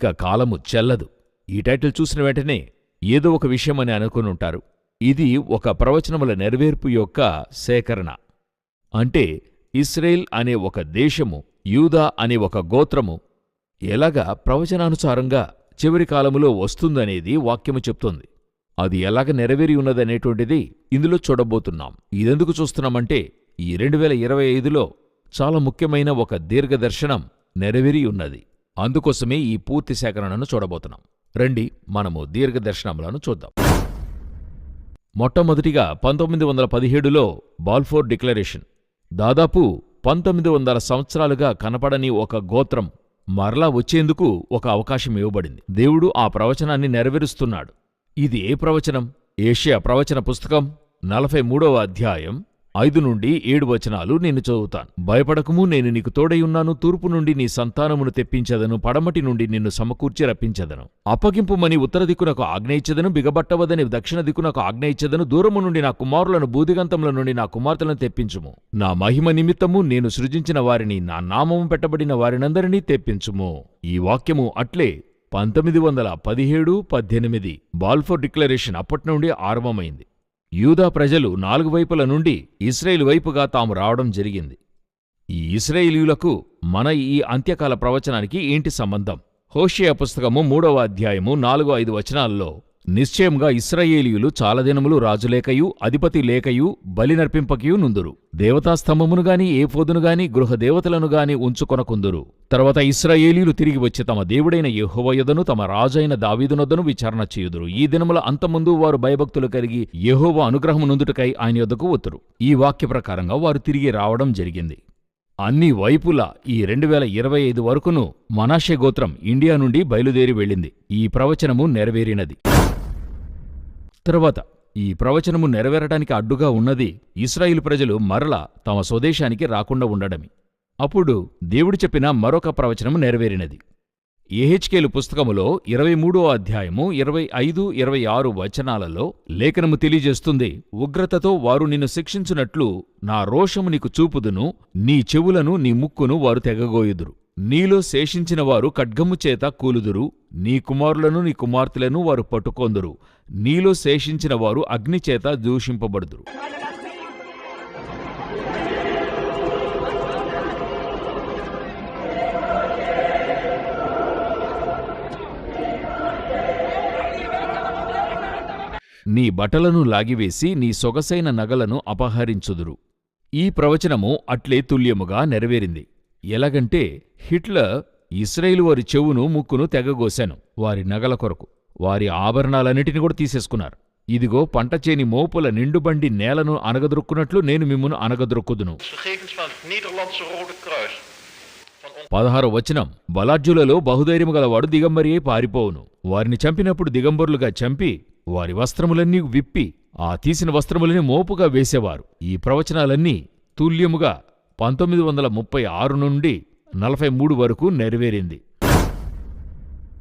ఇక కాలము చెల్లదు. ఈ టైటిల్ చూసిన వెంటనే ఏదో ఒక విషయమని అనుకునుంటారు. ఇది ఒక ప్రవచనముల నెరవేర్పు యొక్క సేకరణ. అంటే ఇస్రేల్ అనే ఒక దేశము యూదా అనే ఒక గోత్రము ఎలాగా ప్రవచనానుసారంగా చివరి కాలములో వస్తుందనేది వాక్యము చెప్తోంది. అది ఎలాగ నెరవేరి ఉన్నదనేటువంటిది ఇందులో చూడబోతున్నాం. ఇదెందుకు చూస్తున్నామంటే ఈ రెండు వేల ఇరవై ఐదులో చాలా ముఖ్యమైన ఒక దీర్ఘదర్శనం నెరవేరి ఉన్నది. అందుకోసమే ఈ పూర్తి సేకరణను చూడబోతున్నాం. రండి మనము దీర్ఘదర్శనములను చూద్దాం. మొట్టమొదటిగా పంతొమ్మిది వందల పదిహేడులో బాల్ఫోర్ డిక్లరేషన్. దాదాపు పంతొమ్మిది వందల సంవత్సరాలుగా కనపడని ఒక గోత్రం మరలా వచ్చేందుకు ఒక అవకాశం ఇవ్వబడింది. దేవుడు ఆ ప్రవచనాన్ని నెరవేరుస్తున్నాడు. ఇది ఏ ప్రవచనం? ఏషియా ప్రవచన పుస్తకం నలభై మూడవ అధ్యాయం ఐదు నుండి ఏడు వచనాలు నేను చదువుతాను. భయపడకము నేను నీకు తోడైయున్నాను తూర్పు నుండి నీ సంతానమును తెప్పించదను. పడమటి నుండి నిన్ను సమకూర్చి రప్పించదను. అప్పగింపుమని ఉత్తర దిక్కునకు ఆజ్ఞయించదను బిగబట్టవదని దక్షిణ దిక్కునకు ఆజ్ఞయించదను దూరము నుండి నా కుమారులను బూదిగంతముల నుండి నా కుమార్తెలను తెప్పించుము. నా మహిమ నిమిత్తము నేను సృజించిన వారిని నా నామము పెట్టబడిన వారినందరినీ తెప్పించుము. ఈ వాక్యము అట్లే పంతొమ్మిది వందల పదిహేడు పద్దెనిమిది. బాల్ఫోర్ డిక్లరేషన్ అప్పటి నుండి ఆరంభమైంది. యూదా ప్రజలు నాలుగు వైపుల నుండి ఇస్రాయేల్ వైపుగా తాము రావడం జరిగింది. ఈ ఇస్రాయేలీయులకు మన ఈ అంత్యకాల ప్రవచనానికి ఏంటి సంబంధం? హోషియా పుస్తకము మూడవ అధ్యాయము నాలుగు ఐదు వచనాల్లో నిశ్చయంగా ఇస్రాయేలీయులు చాలదినములు రాజులేకయు అధిపతి లేకయు బలినర్పింపకయు నుందురు. దేవతాస్తంభమునుగాని ఏఫోదునుగాని గృహదేవతలనుగాని ఉంచుకొనకుందురు. తర్వాత ఇస్రాయేలీలు తిరిగి వచ్చి తమ దేవుడైన యహోవయుదను తమ రాజైన దావీదునొద్దను విచారణ చేయుదురు. ఈ దినముల అంతముందు వారు భయభక్తులు కలిగి యెహోవ అనుగ్రహము నుందుటకై ఆయన యొద్దకు వత్తురు ఈ వాక్య ప్రకారంగా వారు తిరిగి రావడం జరిగింది. అన్ని వైపులా ఈ రెండు వేల ఇరవై ఐదు వరకును మనాషే గోత్రం ఇండియా నుండి బయలుదేరి వెళ్ళింది. ఈ ప్రవచనము నెరవేరినది. తరువాత ఈ ప్రవచనము నెరవేరడానికి అడ్డుగా ఉన్నది ఇస్రాయిల్ ప్రజలు మరల తమ స్వదేశానికి రాకుండా ఉండడమే. అప్పుడు దేవుడు చెప్పిన మరొక ప్రవచనము నెరవేరినది. ఏహెచ్కేలు పుస్తకములో ఇరవై మూడో అధ్యాయము ఇరవై ఐదు ఇరవై ఆరు వచనాలలో లేఖనము తెలియజేస్తుంది ఉగ్రతతో వారు నిన్ను శిక్షించునట్లు నా రోషము నీకు చూపుదును నీ చెవులను నీ ముక్కును వారు తెగగోయుదురు. నీలో శేషించిన వారు ఖడ్గము చేత కూలుదురు నీ కుమారులను నీ కుమార్తెలను వారు పట్టుకొందురు. నీలో శేషించిన వారు అగ్నిచేత దూషింపబడుదురు. నీ బట్టలను లాగివేసి నీ సొగసైన నగలను అపహరించుదురు. ఈ ప్రవచనము అట్లే తుల్యముగా నెరవేరింది. ఎలాగంటే హిట్లర్ ఇస్రాయిల్ వారి చెవును ముక్కును తెగగోశాను. వారి నగల కొరకు. వారి ఆభరణాలన్నిటిని కూడా తీసేసుకున్నారు. ఇదిగో పంటచేని మోపుల నిండుబండి నేలను అనగదొరుక్కున్నట్లు నేను మిమ్మును అనగదొరుక్కుదును పదహారు వచనం. బలాఢ్యులలో బహుధైర్యము గలవాడు దిగంబరి అయి పారిపోవును. వారిని చంపినప్పుడు దిగంబరులుగా చంపి వారి వస్త్రములన్నీ విప్పి ఆ తీసిన వస్త్రములని మోపుగా వేసేవారు. ఈ ప్రవచనాలన్నీ తుల్యముగా పంతొమ్మిది వందల ముప్పై ఆరు నుండి నలభై మూడు వరకు నెరవేరింది.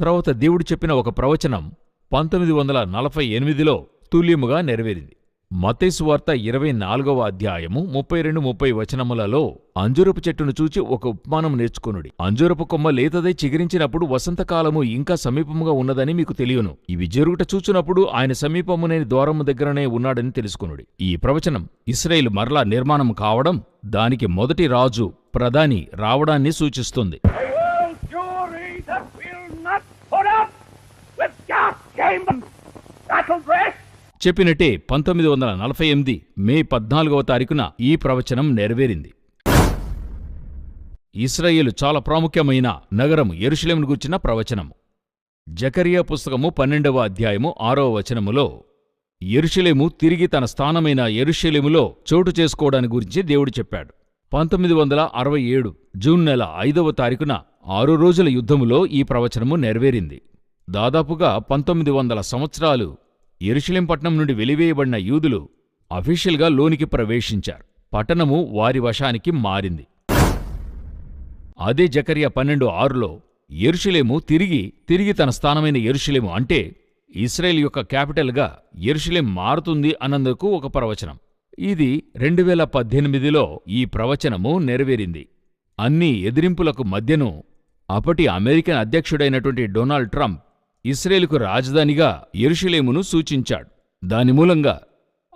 తర్వాత దేవుడు చెప్పిన ఒక ప్రవచనం పంతొమ్మిది వందల నలభై ఎనిమిదిలో తుల్యముగా నెరవేరింది. మత్తేసు వార్త ఇరవై నాలుగవ అధ్యాయము ముప్పై రెండు ముప్పై వచనములలో అంజూరపు చెట్టును చూచి ఒక ఉపమానం నేర్చుకొనుడి. అంజూరపు కొమ్మ లేతదై చిగిరించినప్పుడు వసంతకాలము ఇంకా సమీపముగా ఉన్నదని మీకు తెలియను. ఇవి జరుగుట చూచునప్పుడు ఆయన సమీపమునేని ద్వారము దగ్గరనే ఉన్నాడని తెలుసుకునుడి. ఈ ప్రవచనం ఇస్రాయేల్ మరలా నిర్మాణం కావడం దానికి మొదటి రాజు ప్రధాని రావడాన్ని సూచిస్తుంది. చెప్పినట్టే పంతొమ్మిది వందల నలభై ఎనిమిది మే పద్నాలుగవ తారీఖున ఈ ప్రవచనం నెరవేరింది. ఇస్రాయేలు చాలా ప్రాముఖ్యమైన నగరము ఎరుషలేమును గూర్చిన ప్రవచనము జకరియా పుస్తకము పన్నెండవ అధ్యాయము ఆరవ వచనములో ఎరుషలేము తిరిగి తన స్థానమైన ఎరుషలేములో చోటు చేసుకోవడాని గురించి దేవుడు చెప్పాడు. పంతొమ్మిది వందల అరవై ఏడు జూన్ నెల ఐదవ తారీఖున ఆరు రోజుల యుద్ధములో ఈ ప్రవచనము నెరవేరింది. దాదాపుగా పంతొమ్మిది వందల సంవత్సరాలు ఎరుషలేం నుండి వెలివేయబడిన యూదులు అఫీషియల్గా లోనికి ప్రవేశించారు. పట్టణము వారి వశానికి మారింది. అదే జకరియా పన్నెండు ఆరులో ఎరుషలేము తిరిగి తిరిగి తన స్థానమైన ఎరుషలేము అంటే ఇస్రాయేల్ యొక్క క్యాపిటల్గా ఎరుషలేం మారుతుంది అన్నందుకు ఒక ప్రవచనం. ఇది రెండు వేల పద్దెనిమిదిలో ఈ ప్రవచనము నెరవేరింది. అన్ని ఎదిరింపులకు మధ్యను అప్పటి అమెరికన్ అధ్యక్షుడైనటువంటి డొనాల్డ్ ట్రంప్ ఇస్రేలుకు రాజధానిగా ఎరుషులేమును సూచించాడు. దాని మూలంగా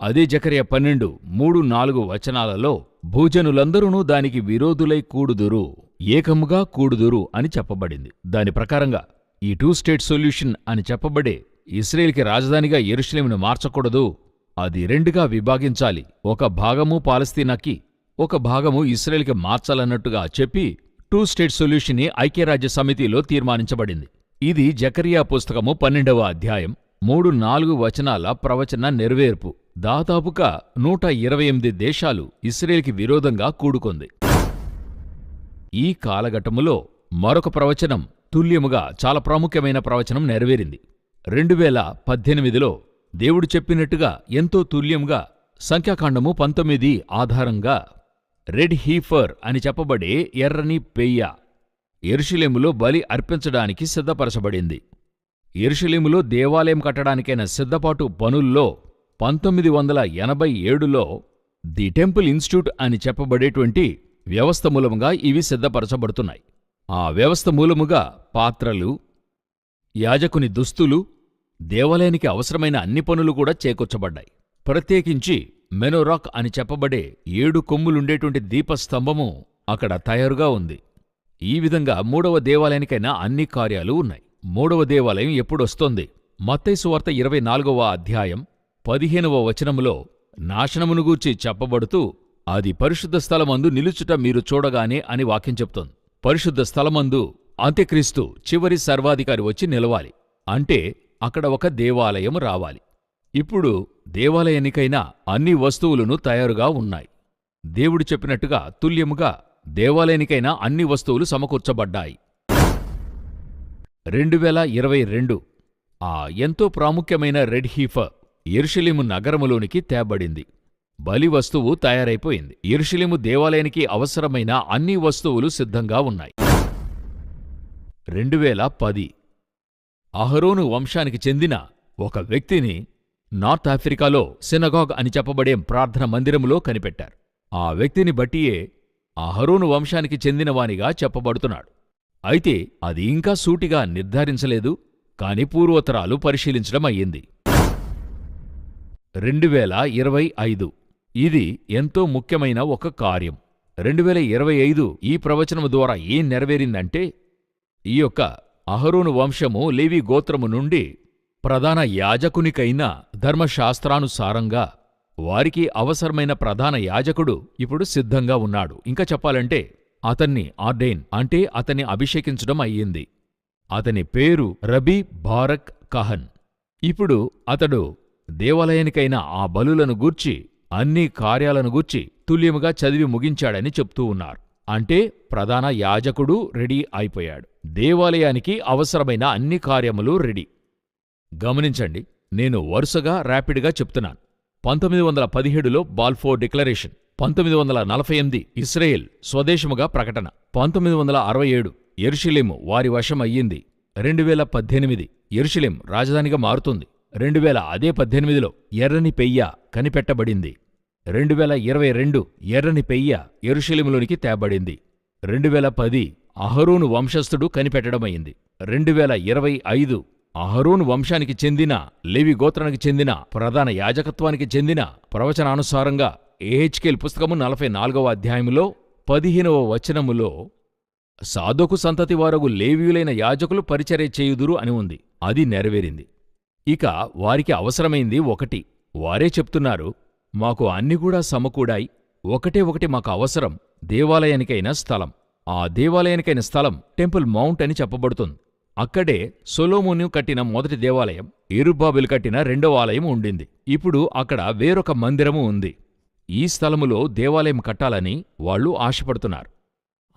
అదే జకర్య పన్నెండు మూడు నాలుగు వచనాలలో భూజనులందరూ దానికి విరోధులై కూడుదురు ఏకముగా కూడుదురు అని చెప్పబడింది. దాని ప్రకారంగా ఈ టూ స్టేట్ సొల్యూషన్ అని చెప్పబడే ఇస్రేల్కి రాజధానిగా ఎరుషులేమును మార్చకూడదు అది రెండుగా విభాగించాలి. ఒక భాగము పాలస్తీనాకి ఒక భాగము ఇస్రాయేల్కి మార్చాలన్నట్టుగా చెప్పి టూ స్టేట్ సొల్యూషన్ని ఐక్యరాజ్య సమితిలో తీర్మానించబడింది. ఇది జకరియా పుస్తకము పన్నెండవ అధ్యాయం మూడు నాలుగు వచనాల ప్రవచన నెరవేర్పు. దాదాపుగా నూట ఇరవై ఎనిమిది దేశాలు ఇస్రేల్కి విరోధంగా కూడుకుంది. ఈ కాలఘట్టములో మరొక ప్రవచనం తుల్యముగా చాలా ప్రాముఖ్యమైన ప్రవచనం నెరవేరింది. రెండు వేల పద్దెనిమిదిలో దేవుడు చెప్పినట్టుగా ఎంతో తుల్యంగా సంఖ్యాకాండము పంతొమ్మిది ఆధారంగా రెడ్ హీఫర్ అని చెప్పబడే ఎర్రని పెయ్య ఎరుషులేములో బలి అర్పించడానికి సిద్ధపరచబడింది. ఎరుషులేములో దేవాలయం కట్టడానికైన సిద్ధపాటు పనుల్లో పంతొమ్మిది వందల ఎనభై ఏడులో ది టెంపుల్ ఇన్స్టిట్యూట్ అని చెప్పబడేటువంటి వ్యవస్థ మూలముగా ఇవి సిద్ధపరచబడుతున్నాయి. ఆ వ్యవస్థ మూలముగా పాత్రలు యాజకుని దుస్తులు దేవాలయానికి అవసరమైన అన్ని పనులు కూడా చేకూర్చబడ్డాయి. ప్రత్యేకించి మెనోరాక్ అని చెప్పబడే ఏడు కొమ్ములుండేటువంటి దీపస్తంభము అక్కడ తయారుగా ఉంది. ఈ విధంగా మూడవ దేవాలయానికైనా అన్ని కార్యాలు ఉన్నాయి. మూడవ దేవాలయం ఎప్పుడొస్తోంది? మత్తైసువార్త వార్త ఇరవై నాలుగవ అధ్యాయం పదిహేనవ వచనములో నాశనమును గూర్చి చెప్పబడుతూ అది పరిశుద్ధ స్థలమందు నిలుచుట మీరు చూడగానే అని వాక్యం చెప్తోంది. పరిశుద్ధ స్థలమందు అంత్యక్రీస్తు చివరి సర్వాధికారి వచ్చి నిలవాలి. అంటే అక్కడ ఒక దేవాలయం రావాలి. ఇప్పుడు దేవాలయానికైనా అన్ని వస్తువులను తయారుగా ఉన్నాయి. దేవుడు చెప్పినట్టుగా తుల్యముగా దేవాలయానికైనా అన్ని వస్తువులు సమకూర్చబడ్డాయి. రెండు వేల ఇరవై రెండు ఆ ఎంతో ప్రాముఖ్యమైన రెడ్ హీఫర్ ఎరుషలిము నగరములోనికి తేబడింది. బలి వస్తువు తయారైపోయింది. ఎరుషలిము దేవాలయానికి అవసరమైన అన్ని వస్తువులు సిద్ధంగా ఉన్నాయి. రెండు వేల పది అహరోను వంశానికి చెందిన ఒక వ్యక్తిని నార్త్ ఆఫ్రికాలో సినగాగ్ అని చెప్పబడే ప్రార్థన మందిరములో కనిపెట్టారు. ఆ వ్యక్తిని బట్టియే అహరోను వంశానికి చెందినవానిగా చెప్పబడుతున్నాడు. అయితే అది ఇంకా సూటిగా నిర్ధారించలేదు కాని పూర్వోత్తరాలు పరిశీలించడం అయ్యింది. రెండు వేల ఇరవై ఐదు ఇది ఎంతో ముఖ్యమైన ఒక కార్యం. రెండు వేల ఇరవై ఐదు ఈ ప్రవచనము ద్వారా ఏం నెరవేరిందంటే ఈ యొక్క అహరోను వంశము లేవి గోత్రము నుండి ప్రధాన యాజకునికైన ధర్మశాస్త్రానుసారంగా వారికి అవసరమైన ప్రధాన యాజకుడు ఇప్పుడు సిద్ధంగా ఉన్నాడు. ఇంకా చెప్పాలంటే అతన్ని ఆర్డైన్ అంటే అతన్ని అభిషేకించడం అయ్యింది. అతని పేరు రబీ భారక్ కహన్. ఇప్పుడు అతడు దేవాలయానికైన ఆ బలులను గూర్చి అన్ని కార్యాలను గూర్చి తుల్యముగా చదివి ముగించాడని చెప్తూ ఉన్నారు. అంటే ప్రధాన యాజకుడు రెడీ అయిపోయాడు. దేవాలయానికి అవసరమైన అన్ని కార్యములు రెడీ. గమనించండి నేను వరుసగా ర్యాపిడ్గా చెప్తున్నాను. పంతొమ్మిది వందల పదిహేడులో బాల్ఫోర్ డిక్లరేషన్ పంతొమ్మిది వందల నలభై ఎనిమిది ఇస్రాయేల్ స్వదేశముగా ప్రకటన పంతొమ్మిది వందల అరవై ఏడు ఎరుషలేము వారి వశం అయ్యింది రెండు వేల పద్దెనిమిది ఎరుషలేం రాజధానిగా మారుతుంది రెండు వేల అదే పద్దెనిమిదిలో ఎర్రని పెయ్య కనిపెట్టబడింది. రెండు వేల ఇరవై రెండు ఎర్రని పెయ్య ఎరుషలిములోనికి తేబడింది. రెండు వేల పది అహరోను వంశస్థుడు కనిపెట్టడమైంది. రెండు వేల ఇరవై ఐదు అహరోను వంశానికి చెందిన లేవి గోత్రానికి చెందిన ప్రధాన యాజకత్వానికి చెందిన ప్రవచనానుసారంగా ఏహెచ్కేల్ పుస్తకము నలభై నాలుగవ అధ్యాయములో పదిహేనవ వచనములో సాధోకు సంతతి వారగు లేవీయులైన యాజకులు పరిచర్య చేయుదురు అని ఉంది. అది నెరవేరింది. ఇక వారికి అవసరమైంది ఒకటి. వారే చెప్తున్నారు మాకు అన్ని కూడా సమకూడాయి. ఒకటే ఒకటి మాకు అవసరం. దేవాలయానికైన స్థలం. ఆ దేవాలయానికైన స్థలం టెంపుల్ మౌంట్ అని చెప్పబడుతుంది. అక్కడే సొలోమోను కట్టిన మొదటి దేవాలయం ఇరుబాబులు కట్టిన రెండవ ఆలయం ఉండింది. ఇప్పుడు అక్కడ వేరొక మందిరము ఉంది. ఈ స్థలములో దేవాలయం కట్టాలని వాళ్ళు ఆశపడుతున్నారు.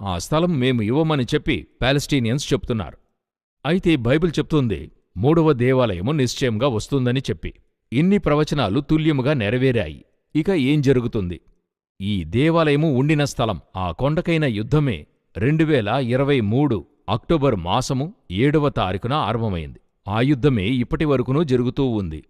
ఆ స్థలం మేము ఇవ్వమని చెప్పి పాలస్టీనియన్స్ చెప్తున్నారు. అయితే బైబిల్ చెప్తుంది మూడవ దేవాలయము నిశ్చయంగా వస్తుందని చెప్పి. ఇన్ని ప్రవచనాలు తుల్యముగా నెరవేరాయి. ఇక ఏం జరుగుతుంది? ఈ దేవాలయము ఉండిన స్థలం ఆ కొండకైన యుద్ధమే రెండువేల ఇరవై మూడు అక్టోబర్ మాసము ఏడవ తారీఖున ఆరంభమైంది. ఆ యుద్ధమే ఇప్పటి వరకునూ జరుగుతూ ఉంది.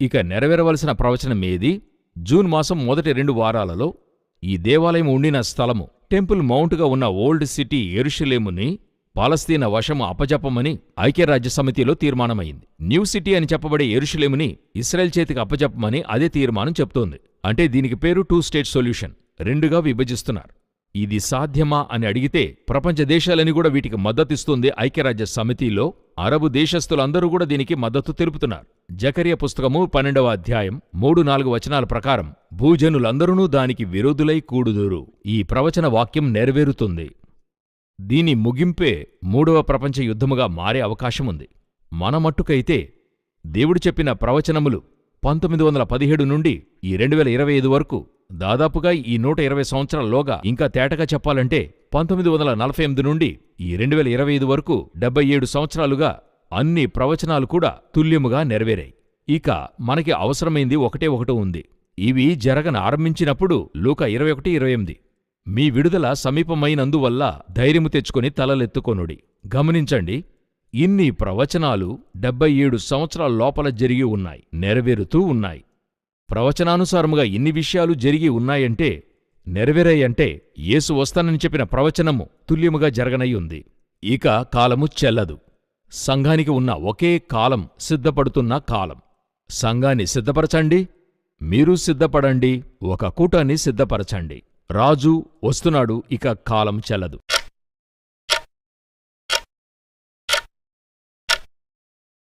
ఇక నెరవేరవలసిన ప్రవచనమేది జూన్ మాసం మొదటి రెండు వారాలలో ఈ దేవాలయం ఉండిన స్థలము టెంపుల్ మౌంట్గా ఉన్న ఓల్డ్ సిటీ ఎరుషలేముని పాలస్తీనా వశము అప్పజెప్పమని ఐక్యరాజ్యసమితిలో తీర్మానమైంది. న్యూ సిటీ అని చెప్పబడే ఎరుషులేముని ఇస్రాయెల్ చేతికి అప్పజెప్పమని అదే తీర్మానం చెప్తోంది. అంటే దీనికి పేరు టూ స్టేట్ సొల్యూషన్ రెండుగా విభజిస్తున్నారు. ఇది సాధ్యమా అని అడిగితే ప్రపంచ దేశాలని కూడా వీటికి మద్దతిస్తుంది ఐక్యరాజ్య సమితిలో అరబు దేశస్థులందరూ కూడా దీనికి మద్దతు తెలుపుతున్నారు. జకరియ పుస్తకము పన్నెండవ అధ్యాయం మూడు నాలుగు వచనాల ప్రకారం భూజనులందరూ దానికి విరోధులై కూడుదురు. ఈ ప్రవచన వాక్యం నెరవేరుతుంది. దీని ముగింపే మూడవ ప్రపంచ యుద్ధముగా మారే అవకాశముంది. మన మట్టుకైతే దేవుడు చెప్పిన ప్రవచనములు పంతొమ్మిది వందల పదిహేడు నుండి ఈ రెండు వేల ఇరవై ఐదు వరకు దాదాపుగా ఈ నూట ఇరవై సంవత్సరాల్లోగా ఇంకా తేటగా చెప్పాలంటే పంతొమ్మిది వందల నలభై ఎనిమిది నుండి ఈ రెండు వేల ఇరవై ఐదు వరకు డెబ్బై ఏడు సంవత్సరాలుగా అన్ని ప్రవచనాలు కూడా తుల్యముగా నెరవేరాయి. ఇక మనకి అవసరమైంది ఒకటే ఒకటి ఉంది. ఇవి జరగన ఆరంభించినప్పుడు లూక ఇరవై ఒకటి ఇరవై ఎనిమిది. మీ విడుదల సమీపమైనందువల్ల ధైర్యము తెచ్చుకొని తలలెత్తుకొనుడి. గమనించండి ఇన్ని ప్రవచనాలు డెబ్బై ఏడు సంవత్సరాల లోపల జరిగి ఉన్నాయి నెరవేరుతూ ఉన్నాయి. ప్రవచనానుసారముగా ఇన్ని విషయాలు జరిగి ఉన్నాయంటే నెరవేరాయంటే యేసు వస్తానని చెప్పిన ప్రవచనము తుల్యముగా జరగనై ఉంది ఇక కాలము చెల్లదు. సంఘానికి ఉన్న ఒకే కాలం సిద్ధపడుతున్న కాలం. సంఘాన్ని సిద్ధపరచండి మీరు సిద్ధపడండి ఒక కూటాన్ని సిద్ధపరచండి. రాజు వస్తున్నాడు ఇక కాలం చెల్లదు.